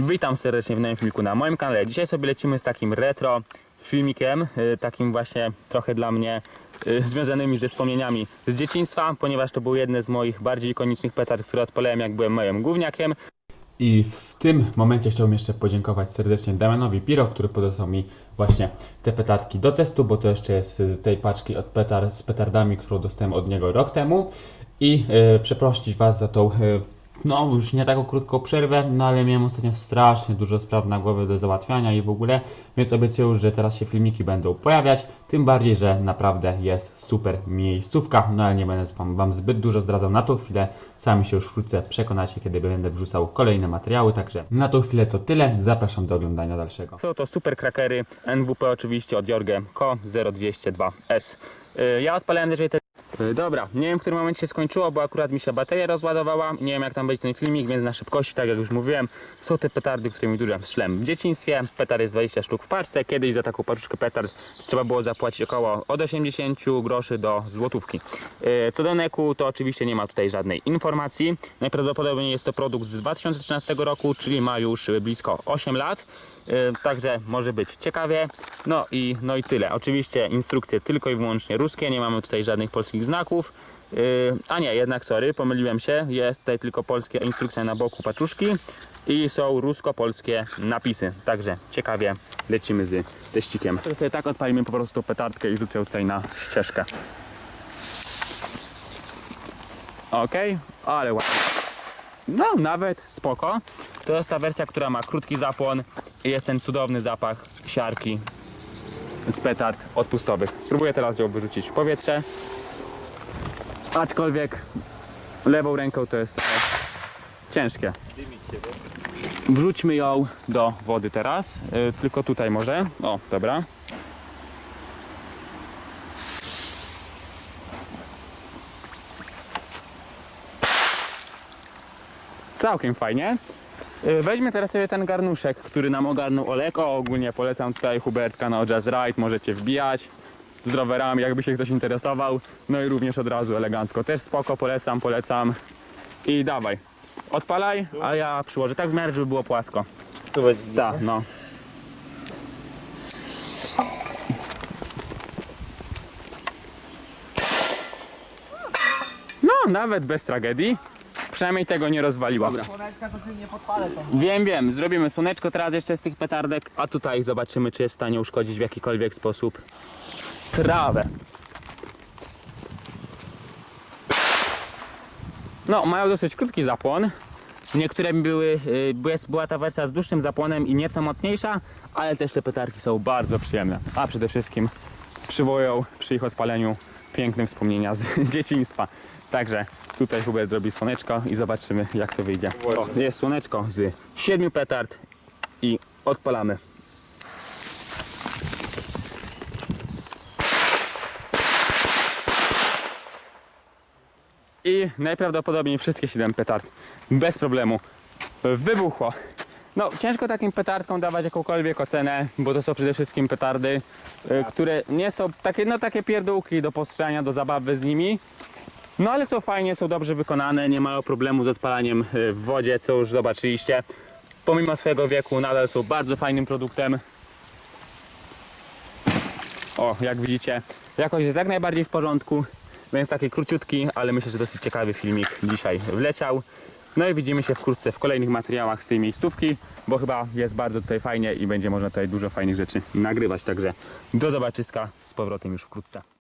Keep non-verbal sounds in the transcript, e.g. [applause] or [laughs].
Witam serdecznie w nowym filmiku na moim kanale. Dzisiaj sobie lecimy z takim retro filmikiem, y, takim właśnie trochę dla mnie y, związanymi ze wspomnieniami z dzieciństwa, ponieważ to był jeden z moich bardziej ikonicznych petard, które odpalałem jak byłem małym gówniakiem. I w tym momencie chciałbym jeszcze podziękować serdecznie Damianowi Piro, który podesłał mi właśnie te petardki do testu, bo to jeszcze jest z tej paczki od petard, z petardami, którą dostałem od niego rok temu. I e, przeprosić Was za tą, e, no już nie taką krótką przerwę, no ale miałem ostatnio strasznie dużo spraw na głowie do załatwiania i w ogóle, więc obiecuję że teraz się filmiki będą pojawiać, tym bardziej, że naprawdę jest super miejscówka, no ale nie będę wam, wam zbyt dużo zdradzał na tą chwilę, sami się już wkrótce przekonacie, kiedy będę wrzucał kolejne materiały, także na tą chwilę to tyle, zapraszam do oglądania dalszego. Są to super krakery NWP oczywiście od Jorge Co 0202S. Y, Ja odpalałem też te... Y, Dobra, nie wiem w którym momencie się skończyło, bo akurat mi się bateria rozładowała. Nie wiem jak tam będzie ten filmik, więc na szybkości, tak jak już mówiłem, są te petardy, którymi dużo szlem w dzieciństwie. Petard jest 20 sztuk w parce. Kiedyś za taką paczuszkę petard trzeba było zapłacić około od 80 groszy do złotówki. Y, Co do neku, to oczywiście nie ma tutaj żadnej informacji. Najprawdopodobniej jest to produkt z 2013 roku, czyli ma już blisko 8 lat. Y, Także może być ciekawie. No i, no i tyle. Oczywiście instrukcje tylko i wyłącznie ruskie, nie mamy tutaj żadnych polskich znaków. Yy, a nie, jednak sorry, pomyliłem się. Jest tutaj tylko polska instrukcja na boku paczuszki i są rusko-polskie napisy. Także ciekawie lecimy z teścikiem. To sobie tak odpalimy po prostu petardkę i rzucę ją tutaj na ścieżkę. Ok, ale ładnie. No, nawet spoko. To jest ta wersja, która ma krótki zapłon i jest ten cudowny zapach siarki z petard odpustowych. Spróbuję teraz ją wyrzucić w powietrze. Aczkolwiek lewą ręką to jest trochę ciężkie. Wrzućmy ją do wody teraz. Yy, tylko tutaj może. O, dobra. Całkiem fajnie. Y, Weźmy teraz sobie ten garnuszek, który nam ogarnął Olek. O, ogólnie polecam tutaj Hubertka na Jazz Ride, możecie wbijać z rowerami, jakby się ktoś interesował. No i również od razu elegancko. Też spoko, polecam, polecam. I dawaj, odpalaj, a ja przyłożę tak w miarę, żeby było płasko. Tu będzie. Tak, no. No, nawet bez tragedii. Przynajmniej tego nie rozwaliła. Słoneczka to ty nie podpalę to. Wiem, wiem, zrobimy słoneczko teraz jeszcze z tych petardek, a tutaj zobaczymy, czy jest w stanie uszkodzić w jakikolwiek sposób trawę. No, mają dosyć krótki zapłon. Niektóre były, y, jest, była ta wersja z dłuższym zapłonem i nieco mocniejsza, ale też te petarki są bardzo przyjemne. A przede wszystkim przywoją przy ich odpaleniu piękne wspomnienia z [laughs] dzieciństwa. Także tutaj Hubert zrobi słoneczko i zobaczymy jak to wyjdzie. O, jest słoneczko z siedmiu petard i odpalamy. I najprawdopodobniej wszystkie 7 petard bez problemu wybuchło. No, ciężko takim petardkom dawać jakąkolwiek ocenę, bo to są przede wszystkim petardy, y, które nie są takie, no takie pierdółki do postrzelania, do zabawy z nimi. No ale są fajnie, są dobrze wykonane, nie mają problemu z odpalaniem y, w wodzie, co już zobaczyliście. Pomimo swojego wieku nadal są bardzo fajnym produktem. O, jak widzicie, jakość jest jak najbardziej w porządku, więc taki króciutki, ale myślę, że dosyć ciekawy filmik dzisiaj wleciał. No i widzimy się wkrótce w kolejnych materiałach z tej miejscówki, bo chyba jest bardzo tutaj fajnie i będzie można tutaj dużo fajnych rzeczy nagrywać, także do zobaczyska z powrotem już wkrótce.